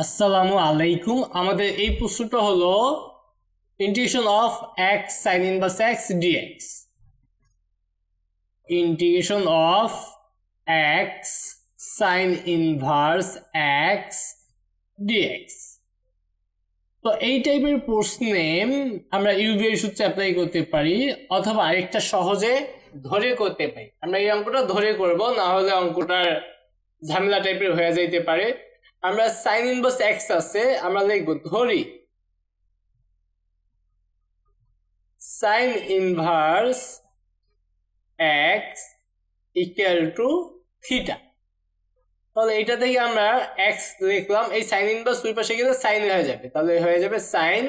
আসসালামু আলাইকুম। আমাদের এই প্রশ্নটা হলো integration of x sine inverse x dx integration of x sine inverse x dx তো এই টাইপের প্রশ্নে আমরা ইউবিএর সূত্রে অ্যাপ্লাই করতে পারি, অথবা আরেকটা সহজে ধরে করতে পারি। আমরা এই অঙ্কটা ধরে করব, না হলে অঙ্কটার ঝামেলা টাইপের হয়ে যাইতে পারে। আমরা সাইন ইনভার্স এক্স আছে, আমরা লিখব ধরি। Sine inverse x equal to theta তাহলে এটা থেকে আমরা এক্স লিখলাম, এই সাইন ইনভার্স দুই পাশে গেলে সাইন হয়ে যাবে। তাহলে হয়ে যাবে sine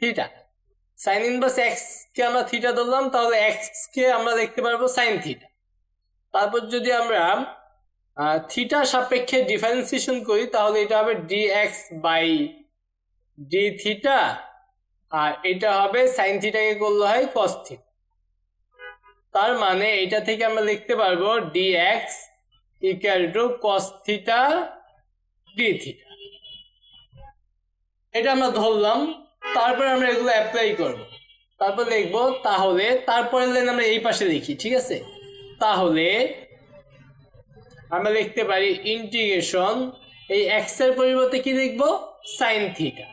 theta sine inverse x কে আমরা থিটা ধরলাম, তাহলে এক্স কে আমরা দেখতে পারব সাইন থিটা তারপর যদি আমরা থিটা সাপেক্ষে ডিফারেন্সিয়েশন করি, তাহলে এটা হবে d x by d theta আর এটা হবে সাইন থিটাকে করলে হয় কস থিটা তার মানে এটা থেকে আমরা লিখতে পারব d x equal to cos theta d theta এটা আমরা ধরলাম, তারপরে আমরা এগুলো অ্যাপ্লাই করব। তারপর লিখব, তাহলে তারপরে লাইন আমরা এই পাশে লিখি, ঠিক আছে? তাহলে আমরা লিখতে পারি ইন্টিগ্রেশন এই এক্সের পরিবর্তে কি লিখব? সাইন থিটা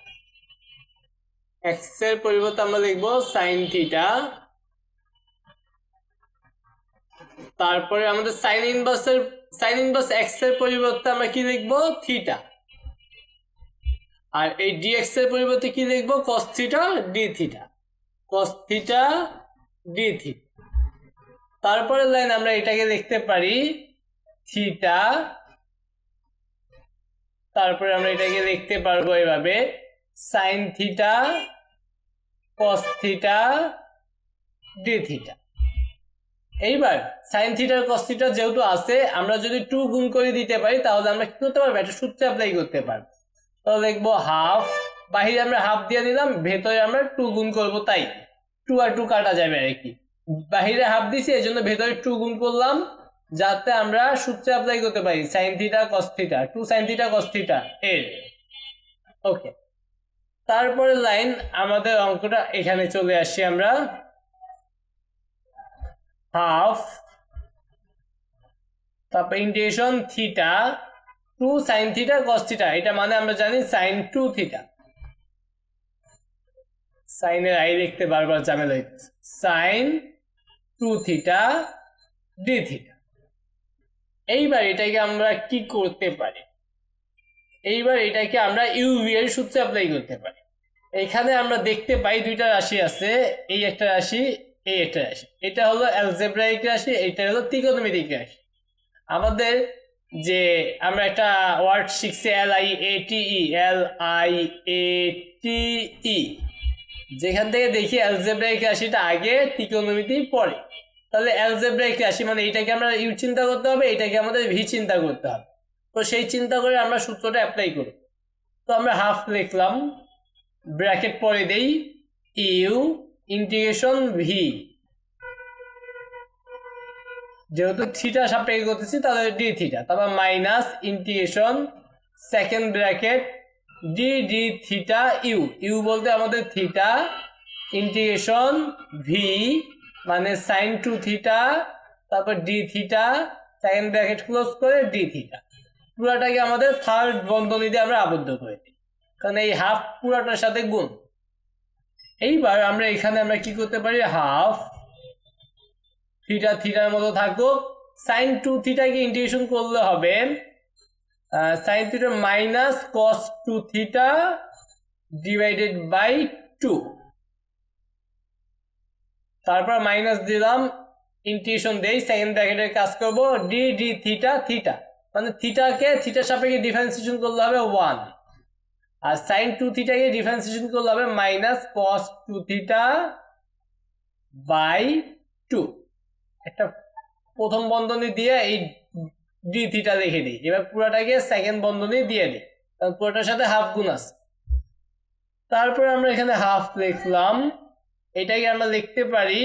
এক্সের পরিবর্তে আমরা লিখব সাইন থিটা তারপরে আমাদের সাইন ইনভার্সের সাইন ইনভার্স এক্সের পরিবর্তে আমরা কি লিখব? থিটা আর এই ডিএক্স এর পরিবর্তে কি লিখব? Cos theta d theta cos theta d theta তারপরে লাইন আমরা এটাকে লিখতে পারি থিটা, তারপরে আমরা এটাকে লিখতে পারব এভাবে। Sine theta, cos theta, d theta. এইবার সাইন থিটার কস থিটা যেহেতু আছে, আমরা যদি টু গুণ করে দিতে পারি, তাহলে আমরা কি করতে পারব? একটা সূত্রে অ্যাপ্লাই করতে পারব। তাহলে লিখব হাফ, বাহিরে আমরা হাফ দিয়ে দিলাম, ভেতরে আমরা টু গুণ করব তাই। টু আর টু কাটা যাবে আর কি। বাহিরে হাফ দিছি এই জন্য ভেতরে টু গুণ করলাম। যাতে আমরা সূত্রে অ্যাপ্লাই করতে পারি। Sine theta cos theta two sine theta cos theta এর ওকে তারপরে লাইন আমাদের অঙ্কটা এখানে চলে আসি আমরা। হাফ তারপর integration theta two sine theta cos theta এটা মানে আমরা জানি সাইন টু থিটা সাইনের আই লিখতে বারবার হইতেছে। Sine two theta d theta এইবার এটাকে আমরা কি করতে পারি? এইবার এটাকে আমরা ইউভি এর সূত্রে অ্যাপ্লাই করতে পারি। এখানে আমরা দেখতে পাই দুইটা রাশি আছে, এই একটা রাশি, এই একটা রাশি। এটা হলো অ্যালজেব্রাইক রাশি এটা হলো ত্রিকোণমিতিক রাশি। আমাদের যে আমরা একটা ওয়ার্ড শিখছি L I A T E L I A টি ই যেখান থেকে দেখি অ্যালজেব্রাইক রাশিটা আগে ত্রিকোণমিতি পরে। তাহলে অ্যালজেব্রাইক আসি মানে এইটাকে আমরা ইউ চিন্তা করতে হবে এটাকে আমাদের ভি চিন্তা করতে হবে। তো সেই চিন্তা করে আমরা সূত্রটা অ্যাপ্লাই করি। তো আমরা হাফ লিখলাম ব্র্যাকেট পরে দেই ইউ ইন্টিগ্রেশন ভি যেহেতু থিটা সাপেক্ষে করতেছি, তাহলে ডি থিটা তারপর minus integration second bracket d d theta u u বলতে আমাদের থিটা ইন্টিগ্রেশন ভি মানে সাইন টু থিটা তারপর d theta second bracket close করে ডি থিটা পুরাটাকে আমাদের থার্ড বন্ধনী দিয়ে আমরা আবদ্ধ করে দিই। কারণ এই হাফ পুরাটার সাথে গুণ। এইবার আমরা এখানে আমরা কি করতে পারি? হাফ থিটা থিটার মতো থাকুক। সাইন টু থিটাকে ইন্টিগ্রেশন করলে হবে sine theta minus cos two theta divided by two তারপর মাইনাস দিলাম ইন্টিগ্রেশন দেই সেকেন্ড ব্র্যাকেটের কাজ করব ডি ডি থিটা থিটা মানে থিটাকে থিটার সাপেক্ষে ডিফারেন্সিয়েশন করলে হবে ওয়ান আর সাইন টু থিটাকে ডিফারেন্সিয়েশন করলে হবে minus cos two theta by two একটা প্রথম বন্ধনী দিয়ে এই ডি থিটা লিখে দিই। এবার পুরোটাকে সেকেন্ড বন্ধনী দিয়ে দিই। কারণ পুরোটার সাথে হাফ গুণ আছে। তারপরে আমরা এখানে হাফ লিখলাম। এটাকে আমরা লিখতে পারি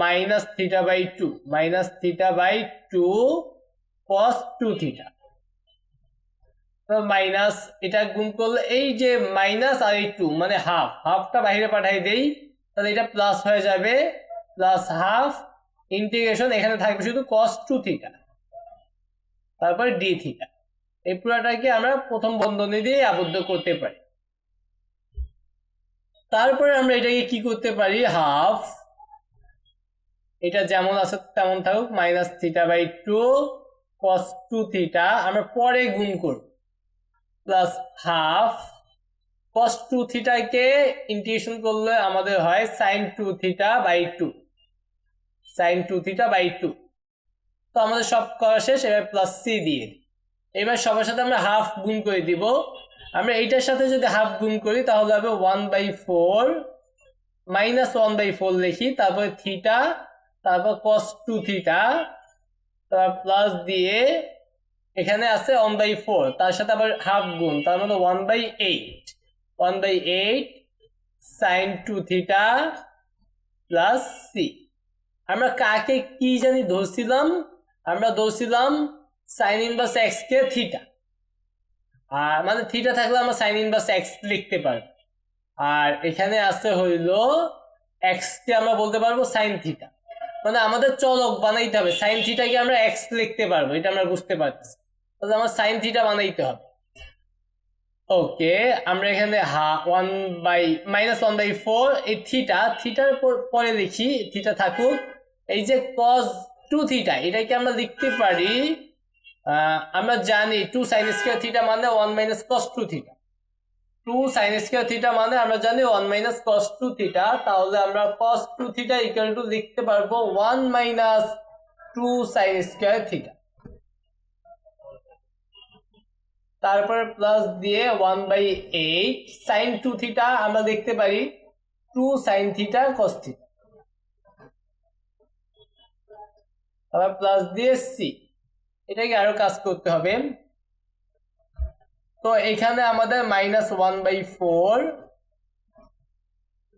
minus theta by two minus theta by two cos two theta minus এটা গুণ করলে এই যে মাইনাস আর এই টু মানে হাফ হাফটা বাইরে পাঠাই দেই, তাহলে এটা প্লাস হয়ে যাবে প্লাস হাফ ইন্টিগ্রেশন এখানে থাকবে শুধু কস টু থিটা তারপরে ডি থিটা এই পুরাটাকে আমরা প্রথম বন্ধনী দিয়ে আবদ্ধ করতে পারি। তারপরে আমরা এটাকে কি করতে পারি? হাফ। এটা যেমন আছে তেমন থাকুক, minus theta by two cos two theta. আমরা পরে গুণ করব। Plus half. কস টু থিটাকে ইন্টিগ্রেশন করলে আমাদের হয় sine two theta by two. Sine two theta by two. তো আমাদের সব করা শেষ, এবার প্লাস সি দিয়ে এবার সবার সাথে আমরা হাফ গুণ করে দিব। আমরা এইটার সাথে যদি হাফ গুণ করি, তাহলে হবে one by four minus one by four লিখি, তারপরে থিটা তারপর কস টু থিটা তারপর প্লাস দিয়ে এখানে আছে ওয়ান বাই ফোর তার সাথে আবার হাফ গুণ, তার মানে one by eight one by eight sine two theta plus c আমরা কাকে কি জানি ধরছিলাম? আমরা ধরছিলাম সাইন ইনভার্স এক্স কে থিটা আর মানে থিটা থাকলে আমরা সাইন ইনভার্স এক্স লিখতে পারব। আর এখানে আছে হইল এক্স কে আমরা বলতে পারব সাইন থিটা মানে আমাদের চলক বানাইতে হবে। সাইন থিটাকে আমরা এক্স লিখতে পারব, এটা আমরা বুঝতে পারছি তাহলে আমার সাইন থিটা বানাইতে হবে। ওকে, আমরা এখানে হা one by minus one by four এই থিটা থিটার পরে লিখি থিটা থাকুক। এই যে কজ টু থিটা এটাকে আমরা লিখতে পারি আমরা জানি টু সাইন স্কোয়ার থিটা মানে one minus cos two theta two sine square theta মানে আমরা জানি one minus cos two theta তাহলে আমরা cos two theta equal to লিখতে পারব one minus two sine square theta তারপরে প্লাস দিয়ে one by eight sine two theta আমরা দেখতে পারি two sine theta cos theta আবার প্লাস দিয়ে সি এটাকে আরও কাজ করতে হবে। তো এখানে আমাদের minus one by four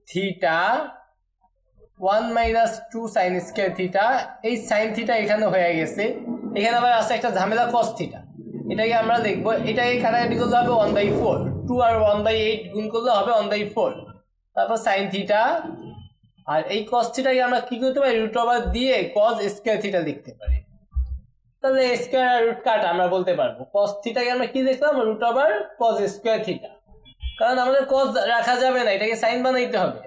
theta one minus two sine square theta এই সাইন থিটা এখানে হয়ে গেছে। এখানে আবার আছে একটা ঝামেলা কস থিটা এটাকে আমরা দেখব, এটাকে কাটাকাটি করলে হবে ওয়ান বাই ফোর টু আর ওয়ান বাই এইট গুণ করলে হবে ওয়ান বাই ফোর তারপর সাইন থিটা আর এই কস থিটাকে আমরা কি করতে পারি? রুট ওভার দিয়ে কস স্কোয়ার থিটা লিখতে পারি। তাহলে স্কোয়ার রুট কাট আমরা বলতে পারব। কস থিটাকে আমরা কি দেখলাম? Root over cos square theta কারণ আমাদের কস রাখা যাবে না, এটাকে সাইন বানাইতে হবে।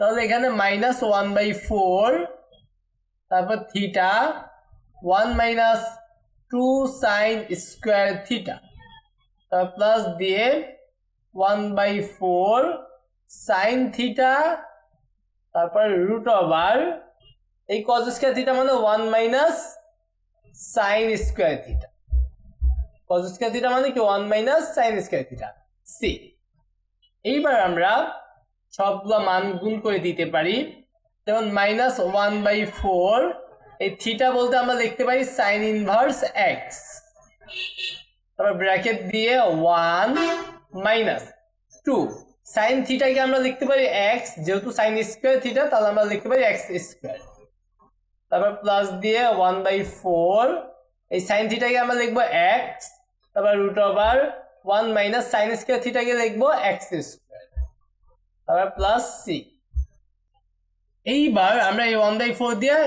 তাহলে এখানে মাইনাস ওয়ান বাই ফোর তারপর theta one minus two sine square theta তারপর প্লাস দিয়ে one by four sine theta তারপর রুট ওভার এই কজ স্কোয়ার থিটা মানে one minus sine square theta cos square theta মানে কি? One minus sine square theta c এইবার আমরা সবগুলো মান গুণ করে দিতে পারি। যেমন মাইনাস ওয়ান বাই ফোর এই থিটা বলতে আমরা লিখতে পারি সাইন ইনভার্স এক্স তারপর ব্র্যাকেট দিয়ে ওয়ান মাইনাস টু সাইন থিটাকে আমরা লিখতে পারি এক্স যেহেতু সাইন স্কোয়ার থিটা তাহলে আমরা লিখতে পারি এক্স স্কোয়ার তারপর প্লাস দিয়ে ওয়ান বাই ফোর এই সাইন থিটাকে আমরা লিখব এক্স তারপর root over one minus sine square থিটাকে লিখব এক্স স্কোয়ার তারপর প্লাস সি এইবার আমরা এই ওয়ান বাই ফোর দিয়ে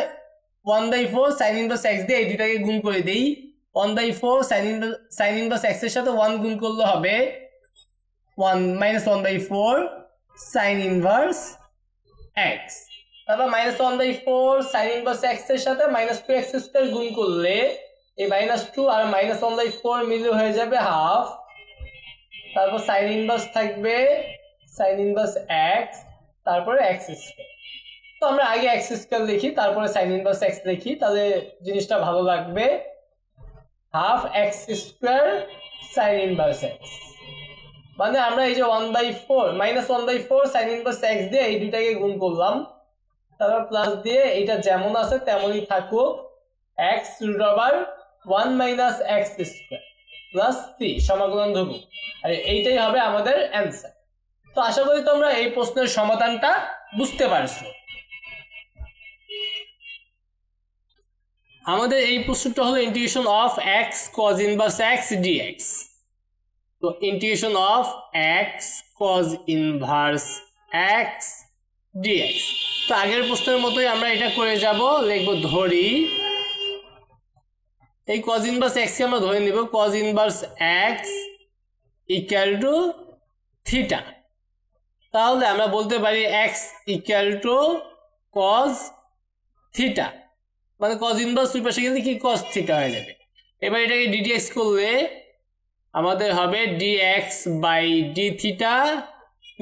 one by four sine inverse x দিয়ে এই দুটাকে গুণ করে দিই। One by four sine inverse sine inverse এক্সের সাথে ওয়ান গুণ করলে হবে one minus one by four sine inverse x তারপর minus one by four sine inverse এক্সের সাথে মাইনাস টু এক্স স্কোয়ার গুণ করলে এই মাইনাস টু আর মাইনাস ওয়ান বাই ফোর মিলে হয়ে যাবে হাফ তারপর সাইন ইনভার্স থাকবে সাইন ইনভার্স এক্স তারপরে এক্স স্কোয়ার তো আমরা আগে এক্স স্কোয়ার লিখি, তারপরে সাইন ইনভার্স এক্স লিখি, তাহলে জিনিসটা ভালো লাগবে। Half x square sine inverse x মানে আমরা এই যে one by four minus one by four sine inverse x দিয়ে এই দুইটাকে গুণ করলাম। তারপর প্লাস দিয়ে এটা যেমন আছে তেমনই থাকুক। X root over one minus x square plus c সমাকলন ধ্রুবক আর, এইটাই হবে আমাদের অ্যান্সার তো আশা করি তোমরা এই প্রশ্নের সমাধানটা বুঝতে পারছ। আমাদের এই প্রশ্নটা হলো integration of x cos inverse x dx তো integration of x cos inverse x dx তো আগের প্রশ্নের মতোই আমরা এটা করে যাব, লিখব ধরি। এই কজ ইনভার্স এক্সকে আমরা ধরে নিব। Cos inverse x equal to theta তাহলে আমরা বলতে পারি x equal to cos theta মানে কজ ইনভার্স দুই পাশে গেলে কি কজ থিটা হয়ে যাবে। এবার এটাকে ডিডিএক্স করলে আমাদের হবে ডিএক্স বাই ডি থিটা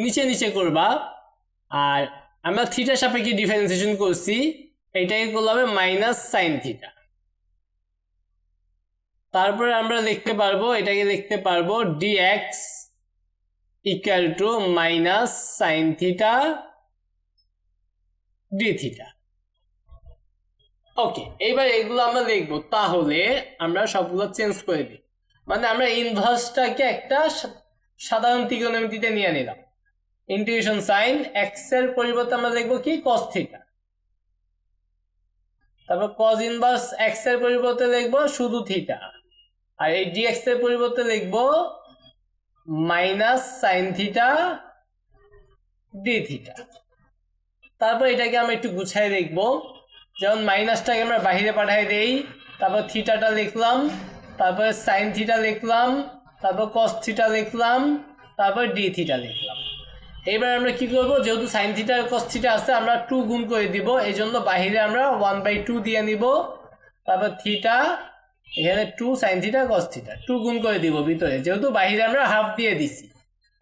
নিচে নিচে করবা। আর আমরা থিটা সাপেক্ষে ডিফারেন্সিয়েশন করছি, এটাকে করলে হবে মাইনাস সাইন থিটা তারপরে আমরা লিখতে পারব, এটাকে লিখতে পারব dx equal to minus sine theta d theta okay এইবার এগুলো আমরা লিখব তাহলে আমরা সবগুলো চেঞ্জ করে দিই। মানে আমরা ইনভার্সটাকে একটা সাধারণ ত্রিকোণমিতিতে নিয়ে নিলাম। ইন্টিগ্রেশন সাইন এক্সের পরিবর্তে আমরা লিখব কি? কস থিটা তারপর কজ ইনভার্স এক্সের পরিবর্তে লিখব শুধু থিটা আর এই ডিএক্স এর পরিবর্তে লিখব minus sine theta d theta তারপর এটাকে আমরা একটু গুছাই দেখব। যেমন মাইনাসটাকে আমরা বাইরে পাঠাই দেই, তারপর থিটাটা লিখলাম, তারপরে সাইন থিটা লিখলাম, তারপর কস থিটা লিখলাম, তারপর ডি থিটা লিখলাম। এবার আমরা কি করব? যেহেতু সাইন থিটা কস থিটা আছে, আমরা টু গুণ করে দিব। এই জন্য বাহিরে আমরা ওয়ান বাই টু দিয়ে নিব। তারপর থিটা এখানে two sine theta cos theta two গুণ করে দিব ভিতরে। যেহেতু বাহিরে আমরা হাফ দিয়ে দিছি।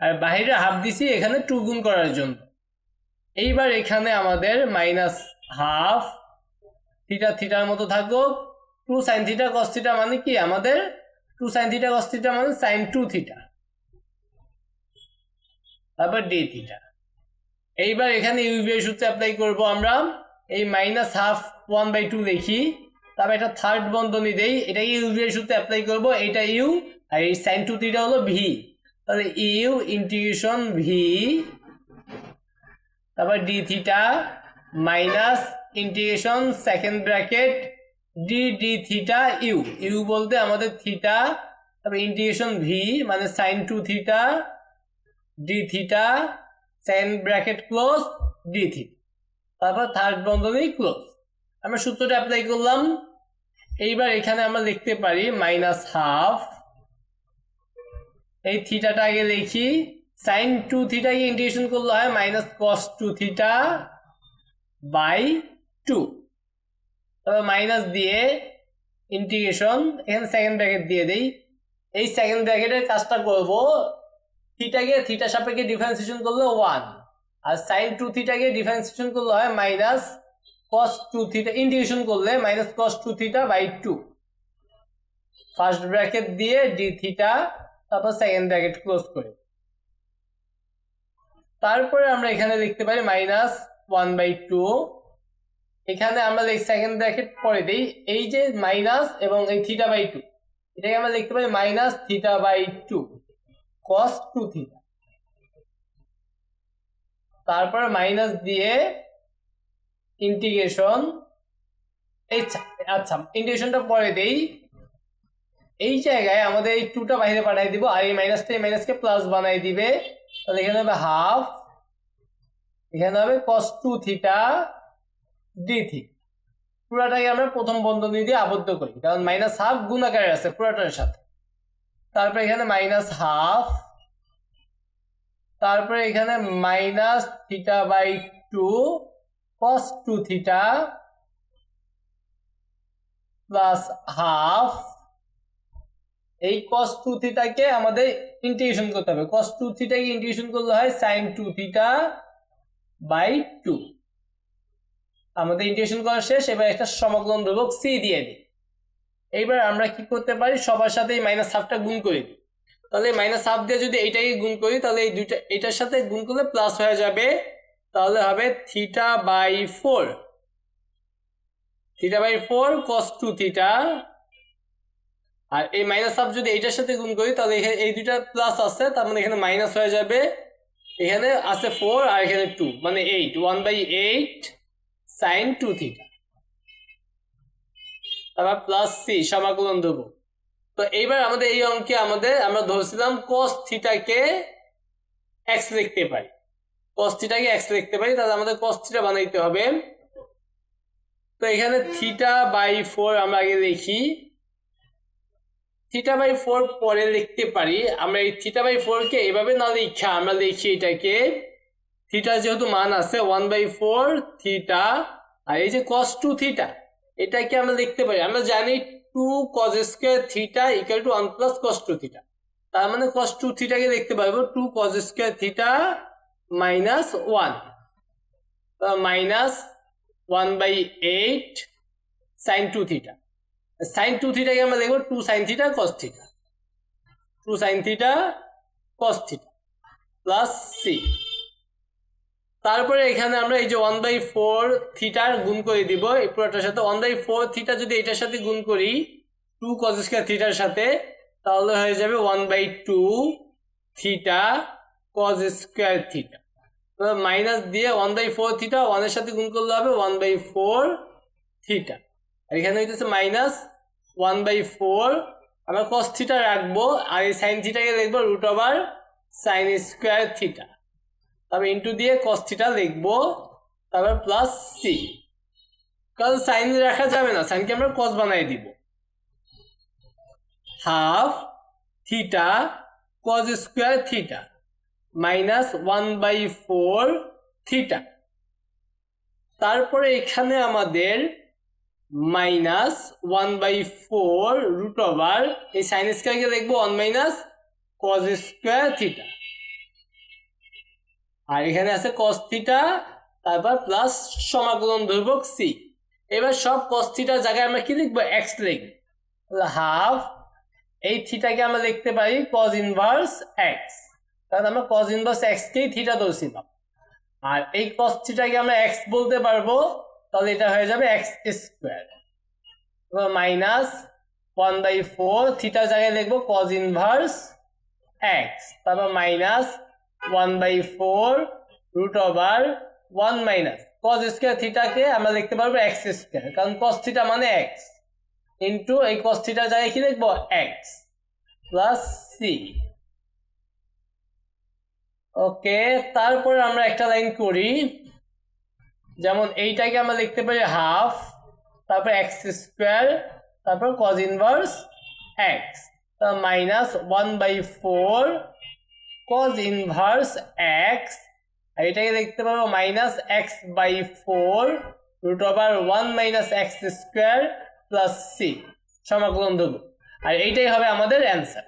আর বাহিরে হাফ দিছি, এখানে টু গুণ করার জন্য। এইবার এখানে আমাদের মাইনাস হাফ থিটা থিটার মতো থাকব two sine theta cos theta মানে কি? আমাদের two sine theta cos theta মানে সাইন টু থিটা তারপর ডি থিটা এইবার এখানে ইউভিএর সূত্রে অ্যাপ্লাই করব আমরা। এই minus half one by two লিখি তারপর একটা থার্ড বন্ধনী দেই। এটাকে ইউভিএর সূত্রে অ্যাপ্লাই করব। এটা ইউ আর এই সাইন টু থিটা হলো ভি তাহলে ইউ ইন্টিগ্রেশন ভি তারপর d theta minus integration second bracket d d theta u u বলতে আমাদের থিটা তারপর ইন্টিগ্রেশন ভি মানে sine two theta d theta second bracket close d theta তারপর third বন্ধনী close আমরা সূত্রটা অ্যাপ্লাই করলাম। এইবার এখানে আমরা লিখতে পারি মাইনাস হাফ এই থিটাটা আগে লিখি। সাইন টু থিটাকে ইন্টিগ্রেশন করলে হয় minus cos two theta by two তারপর মাইনাস দিয়ে ইন্টিগ্রেশন এখানে সেকেন্ড ব্র্যাকেট দিয়ে দেই। এই সেকেন্ড ব্র্যাকেটের কাজটা করব থিটাকে থিটা সাপেক্ষে ডিফারেন্সিয়েশন করলে ওয়ান আর সাইন টু থিটাকে ডিফারেন্সিয়েশন করলে হয় minus cos two theta integration করলে minus cos two theta by two first bracket দিয়ে ডি থিটা তারপর সেকেন্ড ব্র্যাকেট ক্লোজ করে। তারপরে আমরা এখানে লিখতে পারি মাইনাস ওয়ান বাই টু এখানে আমরা সেকেন্ড ব্র্যাকেট পরে দিই, এই যে মাইনাস এবং এই থিটা বাই টু এটাকে আমরা লিখতে পারি minus theta by two cos two theta তারপর মাইনাস দিয়ে ইন্টিগ্রেশন আচ্ছা ইন্টিগ্রেশনটা পরে দেই। এই জায়গায় আমাদের এই টুটা বাইরে পাঠিয়ে দিব, আর এই মাইনাসটা এই মাইনাসকে প্লাস বানাই দিবে। তাহলে এখানে হবে হাফ এখানে হবে cos two theta d theta পুরাটাকে আমরা প্রথম বন্ধনী দিয়ে আবদ্ধ করি, কারণ মাইনাস হাফ গুণ আকারে আছে পুরাটার সাথে। তারপরে এখানে মাইনাস হাফ তারপরে এখানে minus theta by two cos two theta plus half এই কস টু থিটাকে আমাদের ইন্টিগ্রেশন করতে হবে। কস টু থিটাকে ইন্টিগ্রেশন করলে হয় sine two theta by two আমাদের ইন্টিগ্রেশন করা শেষ, এবার একটা সমগ্রন ধ্রুবক সি দিয়ে দিই। এইবার আমরা কি করতে পারি? সবার সাথে এই মাইনাস হাফটা গুণ করি। তাহলে মাইনাস হাফ দিয়ে যদি এইটাকে গুণ করি, তাহলে এই দুইটা এটার সাথে গুণ করলে প্লাস হয়ে যাবে, তাহলে হবে theta by four theta by four cos two theta আর এই মাইনাস হাফ যদি এইটার সাথে গুণ করি, তাহলে এখানে এই দুইটা প্লাস আছে, তার মানে এখানে মাইনাস হয়ে যাবে। এখানে আছে ফোর আর এখানে টু মানে eight one by eight sine two theta তারপর প্লাস সি সমাকলন দেবো তো এইবার আমাদের এই অঙ্কে আমাদের, আমরা ধরছিলাম কস থিটাকে এক্স লিখতে পারি। কস থিটাকে এক্স লিখতে পারি, তাহলে আমাদের কস থিটা বানাইতে হবে। তো এখানে থিটা বাই ফোর আমরা আগে লিখি। থিটা বাই ফোর পরে লিখতে পারি। আমরা এই থিটা বাই ফোরকে এভাবে না লিখা, আমরা লিখি এটাকে। থিটা যেহেতু মান আছে ওয়ান বাই ফোর থিটা আর এই যে কস টু থিটা এটাকে আমরা লিখতে পারি। আমরা জানি two cos square theta equal to one plus cos two theta তার মানে কস টু থিটাকে দেখতে পারব two cos square theta minus one minus one by eight sine two theta sine two থিটাকে আমরা দেখব two sine theta cos theta two sine theta cos theta plus C তারপরে এখানে আমরা এই যে ওয়ান বাই ফোর থিটার গুণ করে দিব। এই পুরোটার সাথে ওয়ান বাই ফোর থিটা যদি এটার সাথে গুণ করি টু কজ স্কোয়ার থিটার সাথে, তাহলে হয়ে যাবে one by two theta cos square theta minus দিয়ে ওয়ান বাই ফোর থিটা ওয়ানের সাথে গুণ করলে হবে ওয়ান বাই ফোর থিটা এখানে হইতেছে মাইনাস ওয়ান বাই ফোর আমরা কস থিটা রাখব আর এই সাইন থিটাকে লিখব root over sine square theta তারপর ইন্টু দিয়ে কস থিটা লিখব, তারপর প্লাস সি কারণ সাইন রাখা যাবে না সাইনকে আমরা কস বানাই দিব। Half theta cos square theta minus one by four theta তারপরে এখানে আমাদের minus one by four root over এই সাইন স্কোয়ারকে লিখব one minus cos square theta আর এখানে আছে থিটা তারপর প্লাস সমাকলন ধ্রুবক সি এবার সব থিটার জায়গায় আমরা কি লিখব? এক্স লিখব। হাফ এই থিটাকে আমরা লিখতে পারি কজ ইনভার্স এক্স কারণ আমরা কজ ইনভার্স এক্সকেই থিটা ধরছিলাম? আর এই কস থিটাকে আমরা এক্স বলতে পারব, তাহলে এটা হয়ে যাবে x square minus one by four থিটার জায়গায় লিখব কজ ইনভার্স এক্স তারপর minus one by four root over one minus cos square থিটাকে আমরা লিখতে পারব এক্স স্কোয়ার কারণ কস থিটা মানে এক্স ইন্টু এই কস থিটার জায়গায় কি লিখব? এক্স প্লাস সি ওকে তারপরে আমরা একটা লাইন করি, যেমন এইটাকে আমরা লিখতে পারি হাফ তারপর এক্স স্কোয়ার তারপর cos inverse x minus one by four cos inverse x আর এটাকে দেখতে পাবো minus x by four root over one minus x square plus C সমাকলন দেবো আর এইটাই হবে আমাদের অ্যান্সার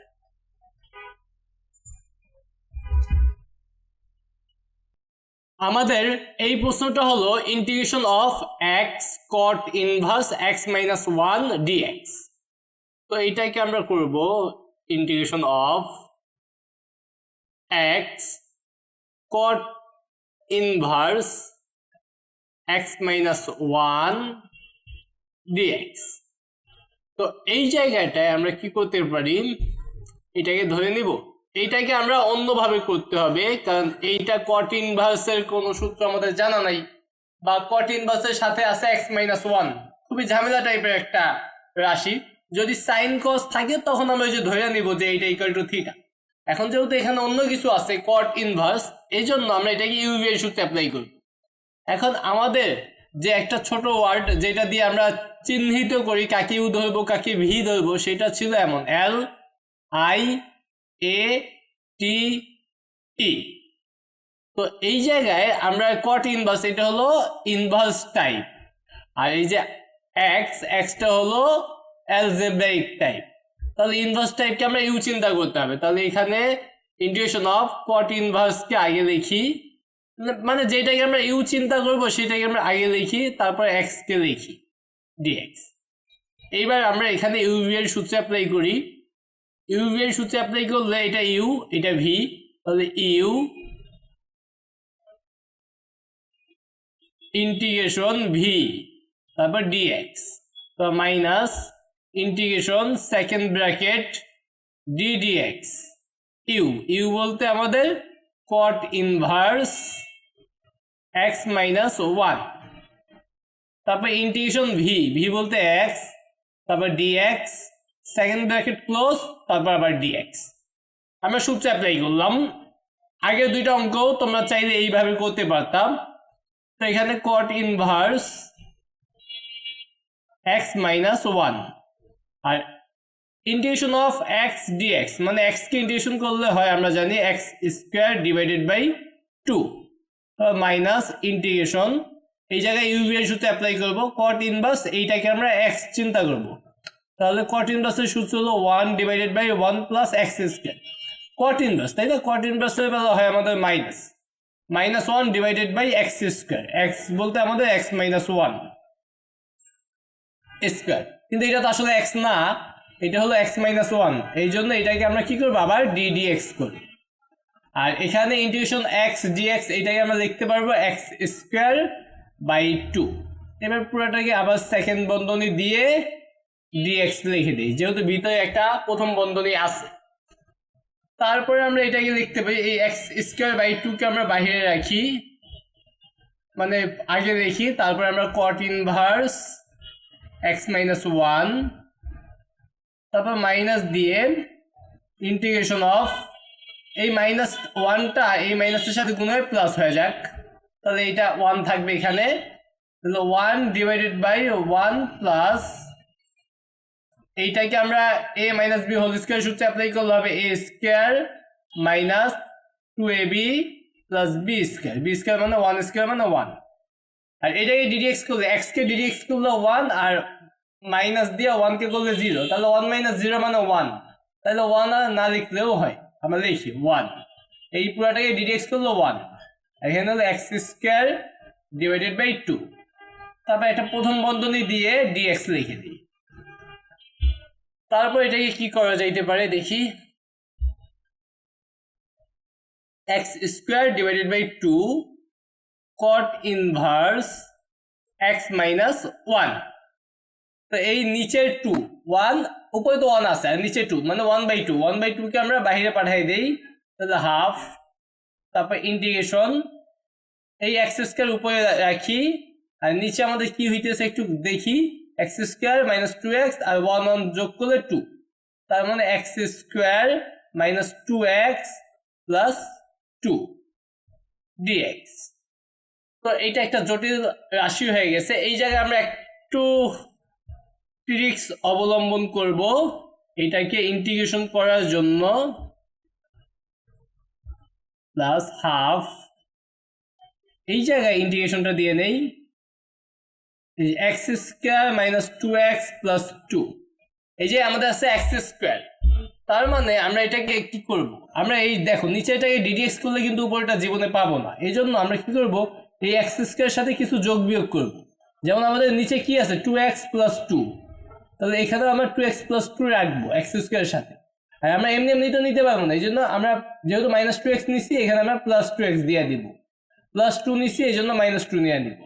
আমাদের এই প্রশ্নটা হলো integration of x cot inverse x minus one d x তো এইটাকে আমরা করব integration of x cot inverse x minus one d x তো এই জায়গাটায় আমরা কি করতে পারি? এটাকে ধরে নিব। এইটাকে আমরা অন্যভাবে করতে হবে, কারণ এইটা কট ইনভার্সের কোনো সূত্র আমাদের জানা নাই, বা কট ইনভার্সের সাথে আছে এক্স মাইনাস ওয়ান খুবই ঝামেলা টাইপের একটা রাশি। যদি সাইন কস থাকে, তখন আমরা যে ধরে নিব যে এইটা ইকুয়াল টু থিটা এখন যেহেতু এখানে অন্য কিছু আছে কট ইনভার্স এই জন্য আমরা এটাকে ইউভি এর সূত্রে অ্যাপ্লাই করি। এখন আমাদের যে একটা ছোট ওয়ার্ড যেটা দিয়ে আমরা চিহ্নিত করি, কাকে ইউ ধরবো, কাকে ভি ধরবো, সেটা ছিল এমন এল আই এ টি ই তো এই জায়গায় আমরা কট ইনভার্স এটা হলো ইনভার্স টাইপ আর এই যে এক্স এক্সটা হলো অ্যালজেব্রাইক টাইপ তাহলে ইনভার্স টাইপকে আমরা ইউ চিন্তা করতে হবে। তাহলে এখানে ইন্টিগ্রেশন অফ কট ইনভার্সকে আগে লিখি। মানে যেটাকে আমরা ইউ চিন্তা করব, সেটাকে আমরা আগে লিখি, তারপর এক্স কে লিখি। ডিএক্স এইবার আমরা এখানে ইউভি এর সূত্রে অ্যাপ্লাই করি। ইউভি এর সূত্রে অ্যাপ্লাই করলে এটা ইউ এটা ভি তাহলে ইউ ইন্টিগ্রেশন ভি তারপর ডিএক্স তো minus integration second bracket d d x u u বলতে আমাদের cot inverse x minus one তারপর ইন্টিগ্রেশন ভি ভি বলতে এক্স তারপর d x second bracket close তারপর আবার ডিএক্স আমরা সূত্র অ্যাপ্লাই করলাম। আগের দুইটা অঙ্ক তোমরা চাইলে এইভাবে করতে পারতাম। তো এখানে cot inverse x minus one R integration of x d x মানে এক্স কে ইন্টিগ্রেশন করলে হয় আমরা জানি x square divided by two minus integration এই জায়গায় ইউভিএর সূত্র অ্যাপ্লাই করব কট ইনভার্স এইটাকে আমরা এক্স চিন্তা করব। তাহলে কট ইনভার্সের সূত্র হলো one divided by one plus x square cot inverse তাই না কট ইনভার্সের বেলা হয় আমাদের minus minus one divided by x square x বলতে আমাদের এক্স মাইনাস ওয়ান স্কোয়ার। কিন্তু এটা তো আসলে এক্স না, এটা হলো এক্স মাইনাস ওয়ান এই জন্য এটাকে আমরা কি করব? আবার ডি ডি এক্স করি। আর এখানে ইন্টিগ্রেশন এক্স ডিএক্স এটাকে আমরা লিখতে পারব এক্স স্কোয়ার বাই টু এবার পুরোটাকে আবার সেকেন্ড বন্ধনী দিয়ে ডিএক্স লিখে দিই, যেহেতু ভিতরে একটা প্রথম বন্ধনী আছে। তারপরে আমরা এটাকে লিখতে পারি, এই এক্স স্কোয়ার বাই টুকে আমরা বাইরে রাখি মানে আগে লিখি তারপরে আমরা cot inverse x minus one তারপর মাইনাস দিয়ে ইন্টিগ্রেশন অফ এই মাইনাস ওয়ানটা এই মাইনাসের সাথে গুণ হয়ে প্লাস হয়ে যাক। তাহলে এইটা ওয়ান থাকবে এখানে। One divided by one plus এইটাকে আমরা A minus B whole square সূত্রে অ্যাপ্লাই করলে হবে A square minus two A B plus B square B square মানে ওয়ান স্কোয়ার মানে ওয়ান আর এটাকে ডিডিএক্স করলে এক্স কে ডিডিএক্স করলে ওয়ান আর মাইনাস দিয়ে ওয়ান কে করলে জিরো তাহলে ওয়ান মাইনাস জিরো মানে ওয়ান তাহলে ওয়ান আর না লিখলেও হয়, আমরা লিখি ওয়ান এই পুরাটাকে ডিডিএক্স করলে ওয়ান এখানে হলো x square divided by two তারপর এটা প্রথম বন্ধনী দিয়ে ডিএক্স লিখে দিই। তারপর এটাকে কি করা যাইতে পারে দেখি। X square divided by two cot inverse x minus one তো এই নিচের টু ওয়ান উপরে তো ওয়ান আছে, আর নিচে টু মানে one by two one by টুকে আমরা বাইরে পাঠাই দেই, তাহলে হাফ তারপর ইন্টিগ্রেশন এই এক্স স্কোয়ার উপরে রাখি, আর নিচে আমাদের কি হইতেছে একটু দেখি x square minus two x আর ওয়ান ওয়ান যোগ করলে টু তার মানে x square minus two x plus two d x তো এইটা একটা জটিল রাশি হয়ে গেছে। এই জায়গায় আমরা একটু ট্রিক্স অবলম্বন করব এটাকে ইন্টিগ্রেশন করার জন্য। প্লাস হাফ এই জায়গায় ইন্টিগ্রেশনটা দিয়ে নেই। X square minus two x plus two এই যে আমাদের আছে এক্স স্কোয়ার তার মানে আমরা এটাকে কি করব? আমরা এই দেখো নিচে এটাকে ডিডিএক্স করলে কিন্তু উপরটা জীবনে পাবো না। এই জন্য আমরা কি করব? এই এক্স স্কোয়ার সাথে কিছু যোগ বিয়োগ করব। যেমন আমাদের নিচে কি আছে? টু এক্স প্লাস টু তাহলে এখানে আমরা টু এক্স প্লাস টু রাখব এক্স স্কোয়ারের সাথে। আর আমরা এমনি এমনি তো নিতে পারব না এই জন্য আমরা যেহেতু মাইনাস টু এক্স নিচ্ছি এখানে আমরা প্লাস টু এক্স দিয়ে দিব। প্লাস টু নিচ্ছি এই জন্য মাইনাস টু নিয়ে নিব।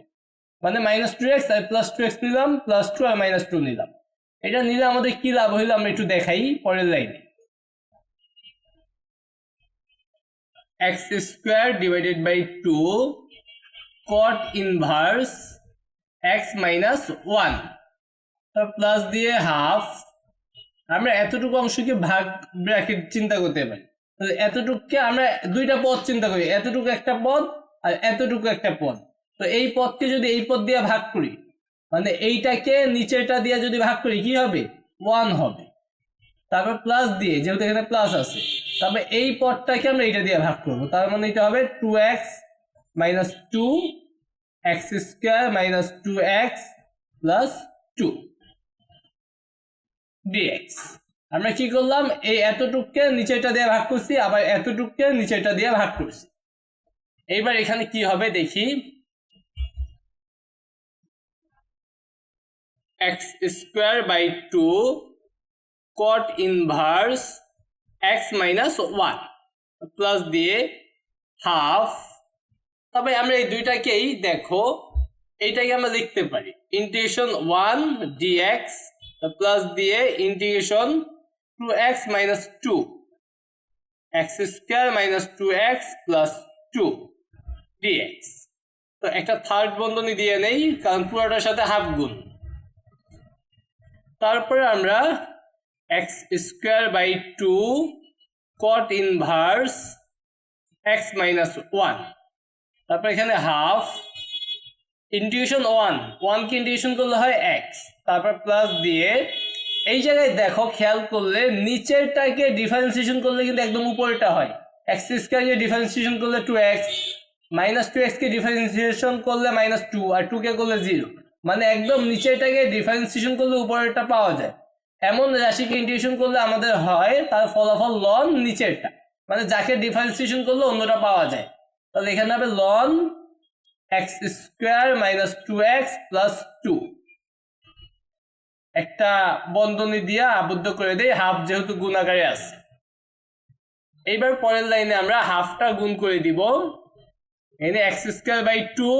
মানে মাইনাস টু এক্স আর প্লাস টু এক্স নিলাম প্লাস টু আর মাইনাস টু নিলাম। এটা নিলে আমাদের কি লাভ হইল আমরা একটু দেখাই পরের লাইনে x square divided by two cot inverse x minus one plus দিয়ে হাফ আমরা এতটুকু অংশকে ভাগ ব্র্যাকেট চিন্তা করতে পারি। এতটুকুকে আমরা দুইটা পদ চিন্তা করি। এতটুকু একটা পদ আর এতটুকু একটা পদ। তো এই পদকে যদি এই পদ দিয়ে ভাগ করি মানে এইটাকে নিচেরটা দিয়ে যদি ভাগ করি, কি হবে? ওয়ান হবে। তারপর প্লাস দিয়ে, যেহেতু এখানে প্লাস আছে, তারপর এই পদটাকে আমরা এইটা দিয়ে ভাগ করব। তার মানে এটা হবে two x minus two x square minus two x plus two d x আমরা কি করলাম? এই এতটুককে নিচেটা দিয়ে ভাগ করছি, আবার এতটুককে নিচেটা দিয়ে ভাগ করছি। এইবার এখানে কি হবে দেখি। X square by two cot inverse x minus one plus দিয়ে হাফ তবে আমরা এই দুইটাকেই দেখো, এইটাকে আমরা লিখতে পারি। Integration one d x plus দিয়ে integration two x minus two x square minus two x plus two d x তো একটা থার্ড বন্ধনী দিয়ে নেই, কারণ পুরোটার সাথে হাফ গুণ। তারপরে আমরা x square by two cot inverse x minus one তারপর এখানে হাফ ইন্টিউশন ওয়ান ওয়ানকে ইন্টিউশন করলে হয় এক্স তারপর প্লাস দিয়ে, এই জায়গায় দেখো খেয়াল করলে নিচেরটাকে ডিফারেন্সিয়েশন করলে কিন্তু একদম উপরেরটা হয়। এক্স স্কোয়ারকে ডিফারেন্সিয়েশন করলে টু এক্স মাইনাস টু এক্সকে ডিফারেন্সিয়েশন করলে মাইনাস টু আর টুকে করলে জিরো মানে একদম নিচেরটাকে ডিফারেন্সিয়েশন করলে উপরেরটা পাওয়া যায়। এমন রাশিকে ইন্টিউশন করলে আমাদের হয়, তার ফলাফল লন নিচেরটা। মানে যাকে ডিফারেন্সিয়েশন করলে অন্যটা পাওয়া যায়। তাহলে এখানে হবে ln x square minus two x plus two একটা বন্ধনী দিয়ে আবদ্ধ করে দেই হাফ যেহেতু গুণাকারে আছে। এইবার পরের লাইনে আমরা হাফটা গুণ করে দিব। এনে x square by two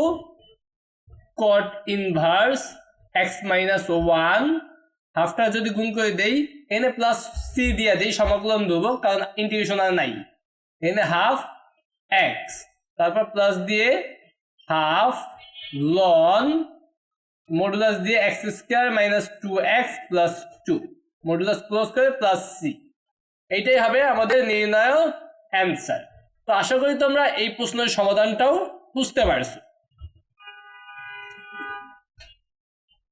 cot inverse x minus one হাফটা যদি গুণ করে দেই এনে প্লাস সি দিয়ে দিই, সমাকলন দেবো, কারণ ইন্টিগ্রেশন আর নাই। এনে হাফ এক্স তারপর প্লাস দিয়ে হাফ লন মডুলাস দিয়ে x square minus two x plus two modulus close করে প্লাস সি এইটাই হবে আমাদের নির্ণয় অ্যান্সার তো আশা করি তোমরা এই প্রশ্নের সমাধানটাও বুঝতে পারছ।